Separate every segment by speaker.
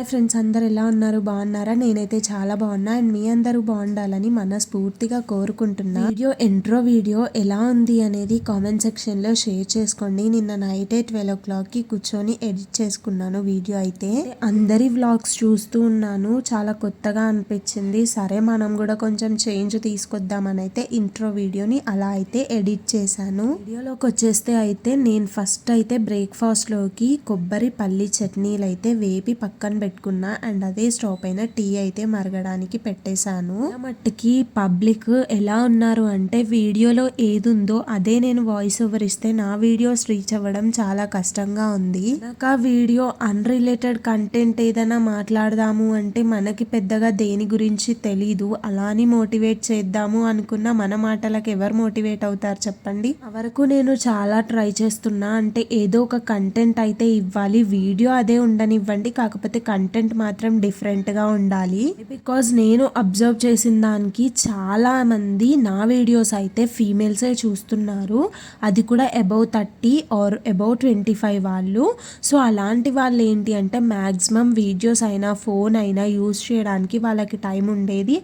Speaker 1: Hi friends అందరు ఎలా ఉన్నారు? బాగున్నారా? నేనైతే చాలా బాగున్నా. అండ్ మీ అందరూ బాగుండాలని మనస్ఫూర్తిగా కోరుకుంటున్నా. వీడియో ఎంట్రో వీడియో ఎలా ఉంది అనేది కామెంట్ సెక్షన్లో షేర్ చేసుకోండి. నిన్న నైట్ ట్వెల్వ్ ఓ క్లాక్కి కూర్చొని ఎడిట్ చేసుకున్నాను వీడియో అయితే. అందరి వ్లాగ్స్ చూస్తూ ఉన్నాను. చాలా కొత్తగా అనిపించింది. సరే మనం కూడా కొంచెం చేంజ్ తీసుకొద్దామని అయితే ఇంట్రో వీడియోని అలా అయితే ఎడిట్ చేశాను. వీడియోలోకి వచ్చేస్తే అయితే నేను ఫస్ట్ అయితే బ్రేక్ఫాస్ట్లోకి కొబ్బరి పల్లి చట్నీలు అయితే వేపి పక్కన పెట్టుకున్నా అండ్ అదే స్టవ్ పైన టీ అయితే మరగడానికి పెట్టేశాను. మట్టుకి పబ్లిక్ ఎలా ఉన్నారు అంటే వీడియోలో ఏదుందో అదే నేను వాయిస్ ఓవర్ ఇస్తే నా వీడియోస్ రీచ్ అవ్వడం చాలా కష్టంగా ఉంది. నాకు ఆ వీడియో అన్రిలేటెడ్ కంటెంట్ ఏదైనా మాట్లాడదాము అంటే మనకి పెద్దగా దేని గురించి తెలీదు అలాని మోటివేట్ చేద్దాము అనుకున్న మన మాటలకు ఎవరు మోటివేట్ అవుతారు చెప్పండి? వరకు నేను చాలా ట్రై చేస్తున్నా అంటే ఏదో ఒక కంటెంట్ అయితే ఇవ్వాలి వీడియో అదే ఉండనివ్వండి కాకపోతే కంటెంట్ కంటెంట్ మాత్రం డిఫరెంట్గా ఉండాలి. బికాజ్ నేను అబ్జర్వ్ చేసిన దానికి చాలామంది నా వీడియోస్ అయితే ఫీమేల్సే చూస్తున్నారు. అది కూడా above thirty or above twenty five వాళ్ళు. సో అలాంటి వాళ్ళు ఏంటి అంటే మ్యాక్సిమం వీడియోస్ అయినా ఫోన్ అయినా యూస్ చేయడానికి వాళ్ళకి టైం ఉండేది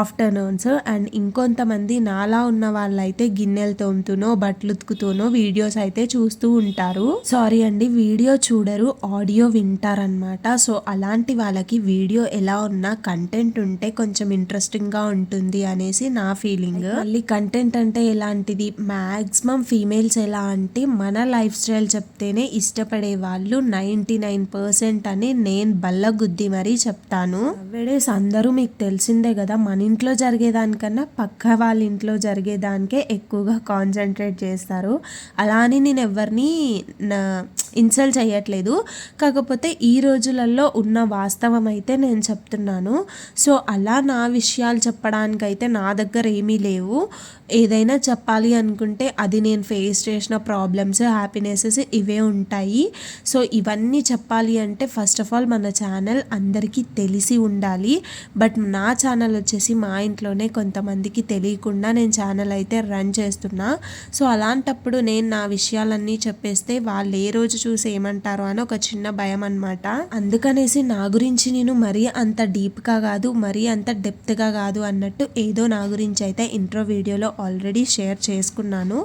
Speaker 1: ఆఫ్టర్నూన్స్ అండ్ ఇంకొంతమంది నాలా ఉన్న వాళ్ళైతే గిన్నెలు తోముతూనో బట్టలు ఉతుకుతూనో వీడియోస్ అయితే చూస్తూ ఉంటారు. సారీ అండి వీడియో చూడరు ఆడియో వింటారనమాట సో అలా అలాంటి వాళ్ళకి వీడియో ఎలా ఉన్నా కంటెంట్ ఉంటే కొంచెం ఇంట్రెస్టింగ్గా ఉంటుంది అనేసి నా ఫీలింగ్ మళ్ళీ కంటెంట్ అంటే ఎలాంటిది? మ్యాక్సిమం ఫీమేల్స్ ఎలా అంటే మన లైఫ్ స్టైల్ చెప్తేనే ఇష్టపడే వాళ్ళు నైంటీ నైన్ పర్సెంట్ అని నేను బల్ల గుద్ది మరీ చెప్తాను. వెడేస్ అందరూ మీకు తెలిసిందే కదా మన ఇంట్లో జరిగేదానికన్నా పక్క వాళ్ళ ఇంట్లో జరిగేదానికే ఎక్కువగా కాన్సన్ట్రేట్ చేస్తారు. అలా అని నేను ఎవరిని ఇన్సల్ట్ చేయట్లేదు. కాకపోతే ఈ రోజులలో ఉన్న వాస్తవం అయితే నేను చెప్తున్నాను. సో అలా నా విషయాలు చెప్పడానికైతే నా దగ్గర ఏమీ లేవు. ఏదైనా చెప్పాలి అనుకుంటే అది నేను ఫేస్ చేసిన ప్రాబ్లమ్స్ హ్యాపీనెసెస్ ఇవే ఉంటాయి. సో ఇవన్నీ చెప్పాలి అంటే ఫస్ట్ ఆఫ్ ఆల్ మన ఛానల్ అందరికీ తెలిసి ఉండాలి. బట్ నా ఛానల్ వచ్చేసి మా ఇంట్లోనే కొంతమందికి తెలియకుండా నేను ఛానల్ అయితే రన్ చేస్తున్నా. సో అలాంటప్పుడు నేను నా విషయాలన్నీ చెప్పేస్తే వాళ్ళు ఏ రోజు చూసి ఏమంటారో అని ఒక చిన్న భయం అనమాట అందుకనేసి నా గురించి నేను మరీ అంత డీప్గా కాదు మరీ అంత డెప్త్గా కాదు అన్నట్టు ఏదో నా గురించి అయితే ఇంట్రో వీడియోలో ఆల్రెడీ షేర్ చేసుకున్నాను.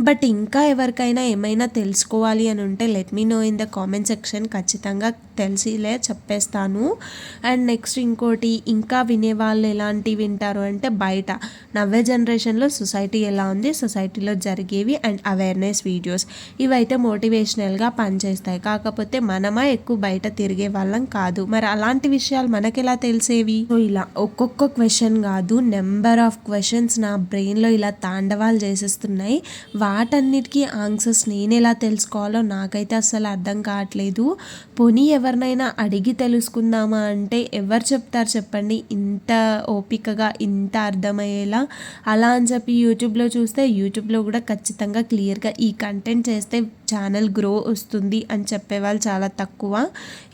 Speaker 1: బట్ ఇంకా ఎవరికైనా ఏమైనా తెలుసుకోవాలి అని ఉంటే let me know in the comment section ఖచ్చితంగా తెలిసిలే చెప్పేస్తాను. అండ్ నెక్స్ట్ ఇంకోటి ఇంకా వినేవాళ్ళు ఎలాంటివి వింటారు అంటే బయట. నవ్వే జనరేషన్లో సొసైటీ ఎలా ఉంది? సొసైటీలో జరిగేవి అండ్ అవేర్నెస్ వీడియోస్ ఇవైతే మోటివేషనల్గా పనిచేస్తాయి. కాకపోతే మనమా ఎక్కువ బయట తిరిగే వాళ్ళం కాదు. మరి అలాంటి విషయాలు మనకెలా తెలిసేవి? సో ఇలా ఒక్కొక్క క్వశ్చన్ కాదు నెంబర్ ఆఫ్ క్వశ్చన్స్ నా బ్రెయిన్లో ఇలా తాండవాలు చేసేస్తున్నాయి. వాటన్నిటికీ ఆన్సర్స్ నేను ఎలా తెలుసుకోవాలో నాకైతే అసలు అర్థం కావట్లేదు. పోనీ ఎవరినైనా అడిగి తెలుసుకుందామా అంటే ఎవరు చెప్తారు చెప్పండి. ఇంత ఓపికగా ఇంత అర్థమయ్యేలా. అలా అని చెప్పి యూట్యూబ్లో చూస్తే యూట్యూబ్లో కూడా ఖచ్చితంగా క్లియర్గా ఈ కంటెంట్ చేస్తే ఛానల్ గ్రో వస్తుంది అని చెప్పేవాళ్ళు చాలా తక్కువ.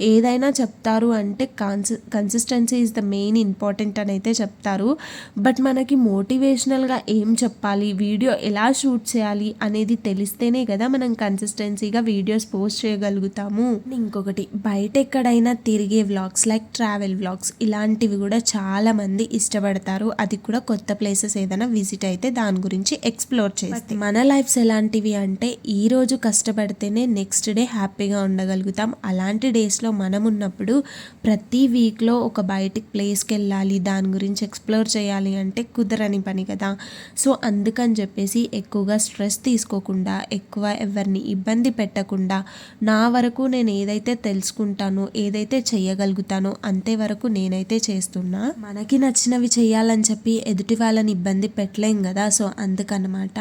Speaker 1: ఏదైనా చెప్తారు అంటే కాన్సి consistency is the main important అని అయితే చెప్తారు. బట్ మనకి మోటివేషనల్గా ఏం చెప్పాలి? వీడియో ఎలా షూట్ చేయాలి అనేది తెలిస్తేనే కదా మనం కన్సిస్టెన్సీగా వీడియోస్ పోస్ట్ చేయగలుగుతాము. ఇంకొకటి బయట ఎక్కడైనా తిరిగే వ్లాగ్స్ లైక్ ట్రావెల్ వ్లాగ్స్ ఇలాంటివి కూడా చాలా మంది ఇష్టపడతారు. అది కూడా కొత్త ప్లేసెస్ ఏదైనా విజిట్ అయితే దాని గురించి ఎక్స్ప్లోర్ చేస్తే. మన లైఫ్స్ ఎలాంటివి అంటే ఈ రోజు కష్టపడితేనే నెక్స్ట్ డే హ్యాపీగా ఉండగలుగుతాం. అలాంటి డేస్లో మనం ఉన్నప్పుడు ప్రతి వీక్లో ఒక బయటికి ప్లేస్కి వెళ్ళాలి దాని గురించి ఎక్స్ప్లోర్ చేయాలి అంటే కుదరని పని కదా. సో అందుకని చెప్పేసి ఎక్కువగా స్ట్రెస్ తీసుకోకుండా ఎక్కువ ఎవరిని ఇబ్బంది పెట్టకుండా నా వరకు నేను ఏదైతే తెలుసుకుంటానో ఏదైతే చేయగలుగుతానో అంతే వరకు నేనైతే చేస్తున్నా. మనకి నచ్చినవి చేయాలని చెప్పి ఎదుటి వాళ్ళని ఇబ్బంది పెట్టలేం కదా సో అందుకనమాట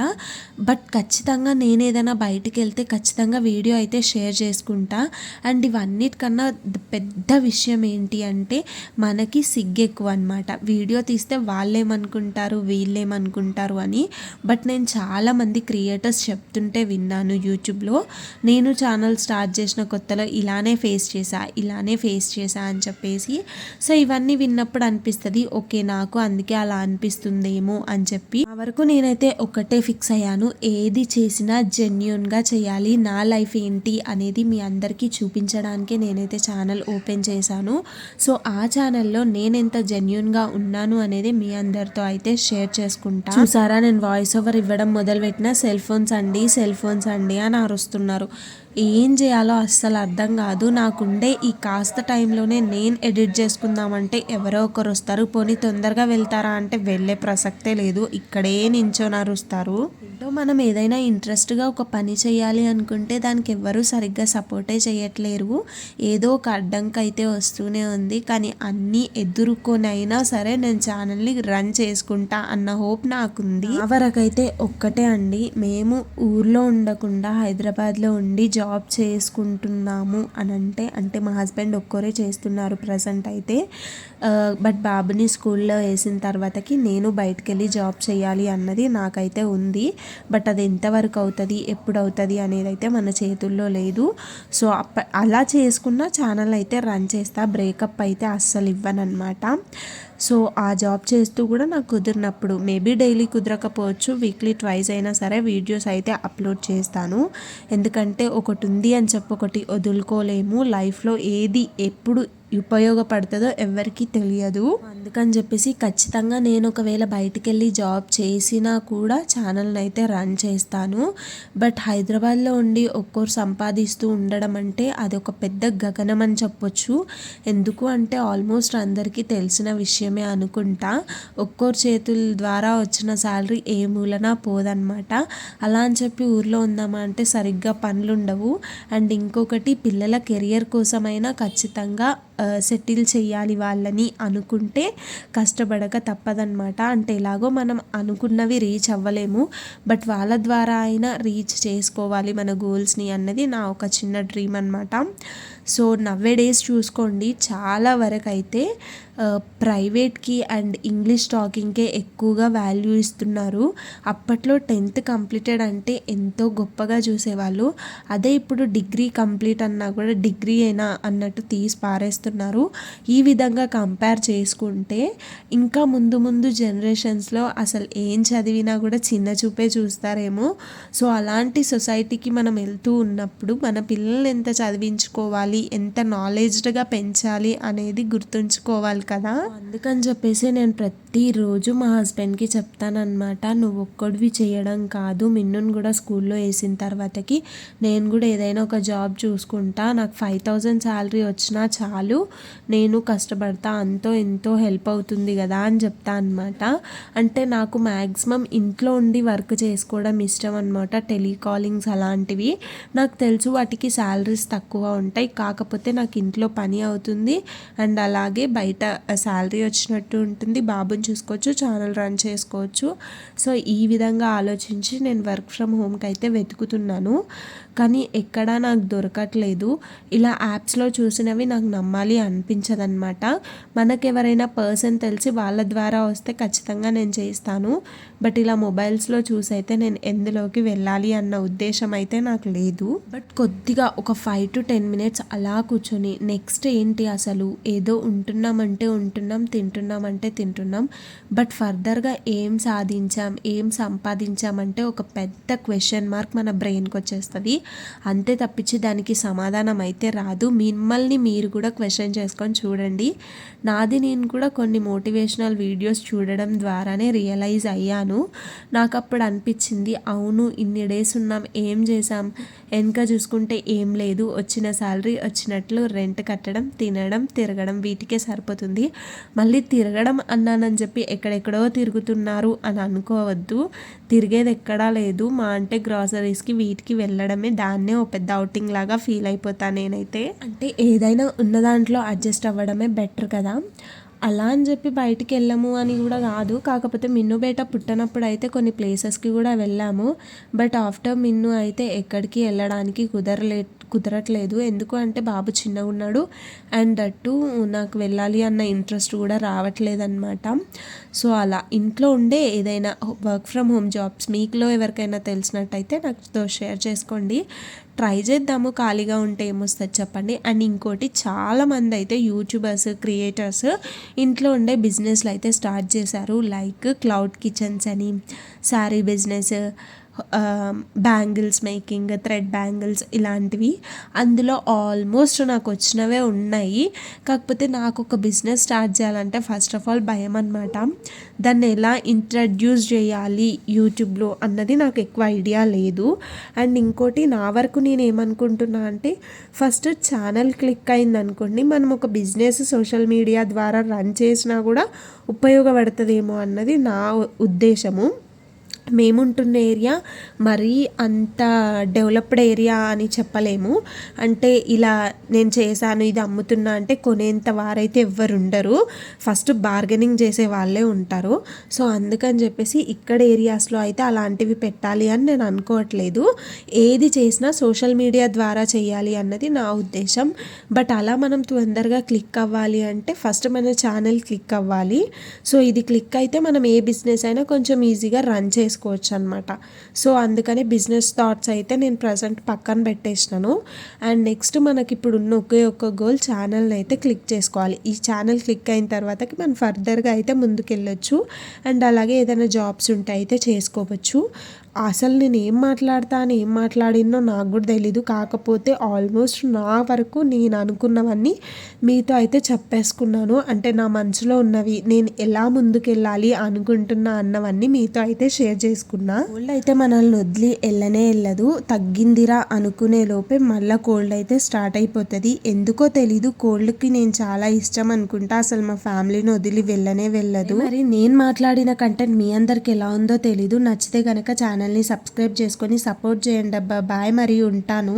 Speaker 1: బట్ ఖచ్చితంగా నేను ఏదైనా బయటికి వెళ్తే ఖచ్చితంగా వీడియో అయితే షేర్ చేసుకుంటా. అండ్ ఇవన్నిటికన్నా పెద్ద పెద్ద విషయం ఏంటి అంటే మనకి సిగ్గెక్కువ అనమాట వీడియో తీస్తే వాళ్ళేమనుకుంటారు వీళ్ళేమనుకుంటారు అని. బట్ నేను చాలామంది క్రియేటర్స్ చెప్తుంటే విన్నాను యూట్యూబ్లో. నేను ఛానల్ స్టార్ట్ చేసిన కొత్తలో ఇలానే ఫేస్ చేశా ఇలానే ఫేస్ చేశా అని చెప్పేసి. సో ఇవన్నీ విన్నప్పుడు అనిపిస్తుంది ఓకే నాకు అందుకే అలా అనిపిస్తుందేమో అని చెప్పి. ఆ వరకు నేనైతే ఒకటే ఫిక్స్ అయ్యాను ఏది చేసినా జెన్యున్గా చేయాలి చేయాలి నా లైఫ్ ఏంటి అనేది మీ అందరికీ చూపించడానికే నేనైతే ఛానల్ ఓపెన్ చేశాను. సో ఆ ఛానల్లో నేను ఎంత జెన్యున్గా ఉన్నాను అనేది మీ అందరితో అయితే షేర్ చేసుకుంటా. చూసారా? నేను వాయిస్ ఓవర్ ఇవ్వడం మొదలుపెట్టిన సెల్ ఫోన్స్ అండి సెల్ ఫోన్స్ అండి అని అరుస్తున్నారు. ఏం చేయాలో అస్సలు అర్థం కాదు. నాకుండే ఈ కాస్త టైంలోనే నేను ఎడిట్ చేసుకుందామంటే ఎవరో ఒకరు వస్తారు. పోనీ తొందరగా వెళ్తారా అంటే వెళ్ళే ప్రసక్తే లేదు. ఇక్కడే నించొని అరుస్తారు ఏంటో మనం ఏదైనా ఇంట్రెస్ట్గా ఒక పని చేయాలి అనుకుంటే దానికి ఎవ్వరూ సరిగ్గా సపోర్టే చేయట్లేరు. ఏదో ఒక అడ్డంకి అయితే వస్తూనే ఉంది. కానీ అన్నీ ఎదుర్కొని అయినా సరే నేను ఛానల్ని రన్ చేసుకుంటా అన్న హోప్ నాకుంది. ఆ వరకైతే ఒక్కటే అండి. మేము ఊర్లో ఉండకుండా హైదరాబాద్లో ఉండి జాబ్ జాబ్ చేసుకుంటున్నాము అని అంటే అంటే మా హస్బెండ్ ఒక్కరే చేస్తున్నారు ప్రజెంట్ అయితే. బట్ బాబుని స్కూల్లో వేసిన తర్వాతకి నేను బయటకు వెళ్ళి జాబ్ చేయాలి అన్నది నాకైతే ఉంది. బట్ అది ఎంతవరకు అవుతుంది ఎప్పుడు అవుతుంది అనేది అయితే మన చేతుల్లో లేదు. సో అప్ప అలా చేసుకున్న ఛానల్ అయితే రన్ చేస్తా బ్రేకప్ అయితే అస్సలు ఇవ్వనమాట సో ఆ జాబ్ చేస్తూ కూడా నాకు కుదిరినప్పుడు మేబీ డైలీ కుదరకపోవచ్చు వీక్లీ ట్వైస్ అయినా సరే వీడియోస్ అయితే అప్లోడ్ చేస్తాను. ఎందుకంటే ఒకటి ఉంది అని చెప్పి ఒకటి వదులుకోలేము. లైఫ్లో ఏది ఎప్పుడు ఉపయోగపడుతుందో ఎవరికి తెలియదు. అందుకని చెప్పేసి ఖచ్చితంగా నేను ఒకవేళ బయటికి వెళ్ళి జాబ్ చేసినా కూడా ఛానల్ని అయితే రన్ చేస్తాను. బట్ హైదరాబాద్లో ఉండి ఒక్కోరు సంపాదిస్తూ ఉండడం అంటే అది ఒక పెద్ద గగనం అని చెప్పొచ్చు. ఎందుకు అంటే ఆల్మోస్ట్ అందరికీ తెలిసిన విషయమే అనుకుంటా. ఒక్కోరు చేతుల ద్వారా వచ్చిన శాలరీ ఏ మూలన పోదన్నమాట. అలా అని చెప్పి ఊర్లో ఉందామా అంటే సరిగ్గా పనులు ఉండవు అండ్ ఇంకొకటి పిల్లల కెరియర్ కోసమైనా ఖచ్చితంగా సెటిల్ చేయాలి వాళ్ళని అనుకుంటే కష్టపడక తప్పదనమాట అంటే ఎలాగో మనం అనుకున్నవి రీచ్ అవ్వలేము. బట్ వాళ్ళ ద్వారా అయినా రీచ్ చేసుకోవాలి మన గోల్స్ని అన్నది నా ఒక చిన్న డ్రీమ్ అనమాట సో నవ్వే డేస్ చూసుకోండి. చాలా వరకు అయితే ప్రైవేట్కి అండ్ ఇంగ్లీష్ టాకింగ్కే ఎక్కువగా వాల్యూ ఇస్తున్నారు. అప్పట్లో టెన్త్ కంప్లీటెడ్ అంటే ఎంతో గొప్పగా చూసేవాళ్ళు. అదే ఇప్పుడు డిగ్రీ కంప్లీట్ అన్నా కూడా డిగ్రీ అయినా అన్నట్టు తీసి పారేస్తున్నారు. ఈ విధంగా కంపేర్ చేసుకుంటే ఇంకా ముందు ముందు జనరేషన్స్లో అసలు ఏం చదివినా కూడా చిన్న చూపే చూస్తారేమో. సో అలాంటి సొసైటీకి మనం వెళ్తూ ఉన్నప్పుడు మన పిల్లల్ని ఎంత చదివించుకోవాలి ఎంత నాలెడ్జ్డ్గా పెంచాలి అనేది గుర్తుంచుకోవాలి కదా? అందుకని చెప్పేసి నేను ప్రతిరోజు మా హస్బెండ్కి చెప్తానమాట నువ్వు ఒక్కడివి చేయడం కాదు. మిన్నును కూడా స్కూల్లో వేసిన తర్వాతకి నేను కూడా ఏదైనా ఒక జాబ్ చూసుకుంటా. నాకు ఫైవ్ థౌజండ్ శాలరీ వచ్చినా చాలు. నేను కష్టపడతా. అంతో ఎంతో హెల్ప్ అవుతుంది కదా అని చెప్తా అనమాట అంటే నాకు మ్యాక్సిమం ఇంట్లో ఉండి వర్క్ చేసుకోవడం ఇష్టం అనమాట టెలికాలింగ్స్ అలాంటివి. నాకు తెలుసు వాటికి శాలరీస్ తక్కువ ఉంటాయి. కాకపోతే నాకు ఇంట్లో పని అవుతుంది. అండ్ అలాగే బయట శాలరీ వచ్చినట్టు ఉంటుంది. బాబుని చూసుకోవచ్చు ఛానల్ రన్ చేసుకోవచ్చు. సో ఈ విధంగా ఆలోచించి నేను వర్క్ ఫ్రమ్ హోమ్కి అయితే వెతుకుతున్నాను. కానీ ఎక్కడా నాకు దొరకట్లేదు. ఇలా యాప్స్లో చూసినవి నాకు నమ్మాలి అనిపించదనమాట మనకు ఎవరైనా పర్సన్ తెలిసి వాళ్ళ ద్వారా వస్తే ఖచ్చితంగా నేను చేస్తాను బట్ ఇలా మొబైల్స్లో చూసి అయితే నేను ఎందులోకి వెళ్ళాలి అన్న ఉద్దేశం అయితే నాకు లేదు. బట్ కొద్దిగా ఒక ఫైవ్ టు టెన్ మినిట్స్ అలా కూర్చొని నెక్స్ట్ ఏంటి అసలు? ఏదో ఉంటున్నామంటే ఉంటున్నాం తింటున్నామంటే తింటున్నాం. బట్ ఫర్దర్గా ఏం సాధించాం ఏం సంపాదించామంటే ఒక పెద్ద క్వశ్చన్ మార్క్ మన బ్రెయిన్కి వచ్చేస్తుంది. అంతే తప్పించి దానికి సమాధానం అయితే రాదు. మిమ్మల్ని మీరు కూడా క్వశ్చన్ చేసుకొని చూడండి. నాది నేను కూడా కొన్ని మోటివేషనల్ వీడియోస్ చూడడం ద్వారానే రియలైజ్ అయ్యాను. నాకు అప్పుడు అనిపించింది అవును ఇన్ని డేస్ ఉన్నాం ఏం చేసాం వెనక చూసుకుంటే ఏం లేదు. వచ్చిన శాలరీ వచ్చినట్లు రెంట్ కట్టడం తినడం తిరగడం వీటికే సరిపోతుంది. మళ్ళీ తిరగడం అన్నానని చెప్పి ఎక్కడెక్కడో తిరుగుతున్నారు అని అనుకోవద్దు. తిరిగేది ఎక్కడా లేదు. మా అంటే గ్రాసరీస్కి వీటికి వెళ్ళడమే దాన్నే ఓ పెద్ద అవుటింగ్ లాగా ఫీల్ అయిపోతాను నేనైతే. అంటే ఏదైనా ఉన్న దాంట్లో అడ్జస్ట్ అవ్వడమే బెటర్ కదా. అలా అని చెప్పి బయటికి వెళ్ళము అని కూడా కాదు. కాకపోతే మిన్ను బేట పుట్టినప్పుడు అయితే కొన్ని ప్లేసెస్కి కూడా వెళ్ళాము. బట్ ఆఫ్టర్ మిన్ను అయితే ఎక్కడికి వెళ్ళడానికి కుదరలే కుదరట్లేదు. ఎందుకు అంటే బాబు చిన్నగా ఉన్నాడు. అండ్ అటు నాకు వెళ్ళాలి అన్న ఇంట్రెస్ట్ కూడా రావట్లేదు అనమాట సో అలా ఇంట్లో ఉండే ఏదైనా వర్క్ ఫ్రమ్ హోమ్ జాబ్స్ మీకులో ఎవరికైనా తెలిసినట్టయితే నాతో షేర్ చేసుకోండి. ట్రై చేద్దాము. ఖాళీగా ఉంటే ఏమొస్తుంది చెప్పండి. అండ్ ఇంకోటి చాలామంది అయితే యూట్యూబర్స్ క్రియేటర్స్ ఇంట్లో ఉండే బిజినెస్లు అయితే స్టార్ట్ చేశారు. లైక్ క్లౌడ్ కిచెన్స్ అని sari business bangles making thread bangles ఇలాంటివి. అందులో ఆల్మోస్ట్ నాకు వచ్చినవే ఉన్నాయి. కాకపోతే నాకు ఒక బిజినెస్ స్టార్ట్ చేయాలంటే ఫస్ట్ ఆఫ్ ఆల్ భయం అనమాట దాన్ని ఎలా ఇంట్రడ్యూస్ చేయాలి యూట్యూబ్లో అన్నది నాకు ఎక్కువ ఐడియా లేదు. అండ్ ఇంకోటి నా వరకు నేను ఏమనుకుంటున్నా అంటే ఫస్ట్ ఛానల్ క్లిక్ అయింది అనుకోండి మనం ఒక బిజినెస్ సోషల్ మీడియా ద్వారా రన్ చేసినా కూడా ఉపయోగపడుతుందేమో అన్నది నా ఉద్దేశము. మేముంటున్న ఏరియా మరీ అంత డెవలప్డ్ ఏరియా అని చెప్పలేము. అంటే ఇలా నేను చేశాను ఇది అమ్ముతున్నా అంటే కొనేంత వారైతే ఎవ్వరు ఉండరు ఫస్ట్ బార్గెనింగ్ చేసే వాళ్ళే ఉంటారు. సో అందుకని చెప్పేసి ఇక్కడ ఏరియాస్లో అయితే అలాంటివి పెట్టాలి అని నేను అనుకోవట్లేదు. ఏది చేసినా సోషల్ మీడియా ద్వారా చేయాలి అన్నది నా ఉద్దేశం. బట్ అలా మనం తొందరగా క్లిక్ అవ్వాలి అంటే ఫస్ట్ మన ఛానల్ క్లిక్ అవ్వాలి. సో ఇది క్లిక్ అయితే మనం ఏ బిజినెస్ అయినా కొంచెం ఈజీగా రన్ చేసుకోవచ్చు అనమాట సో అందుకని బిజినెస్ థాట్స్ అయితే నేను ప్రజెంట్ పక్కన పెట్టేసినాను. అండ్ నెక్స్ట్ మనకి ఇప్పుడు ఉన్న ఒకే ఒక్క గోల్ ఛానల్ని అయితే క్లిక్ చేసుకోవాలి. ఈ ఛానల్ క్లిక్ అయిన తర్వాతకి మనం ఫర్దర్గా అయితే ముందుకెళ్ళొచ్చు. అండ్ అలాగే ఏదైనా జాబ్స్ ఉంటే అయితే చేసుకోవచ్చు. అసలు నేను ఏం మాట్లాడతా అని ఏం మాట్లాడినో నాకు కూడా తెలీదు. కాకపోతే ఆల్మోస్ట్ నా వరకు నేను అనుకున్నవన్నీ మీతో అయితే చెప్పేసుకున్నాను. అంటే నా మనసులో ఉన్నవి నేను ఎలా ముందుకెళ్ళాలి అనుకుంటున్నా అన్నవన్నీ మీతో అయితే షేర్ చేసుకున్నా. కోల్డ్ అయితే మనల్ని వదిలి వెళ్ళనే వెళ్ళదు. తగ్గిందిరా అనుకునే లోపే మళ్ళీ కోల్డ్ అయితే స్టార్ట్ అయిపోతుంది. ఎందుకో తెలీదు కోల్డ్కి నేను చాలా ఇష్టం అనుకుంటా. అసలు మా ఫ్యామిలీని వదిలి వెళ్ళనే వెళ్ళదు. మరి నేను మాట్లాడిన కంటెంట్ మీ అందరికి ఎలా ఉందో తెలీదు. నచ్చితే కనుక ఛానల్ ఛానల్ని సబ్స్క్రైబ్ చేసుకొని సపోర్ట్ చేయండి అబ్బా. బాయ్ మరి ఉంటాను.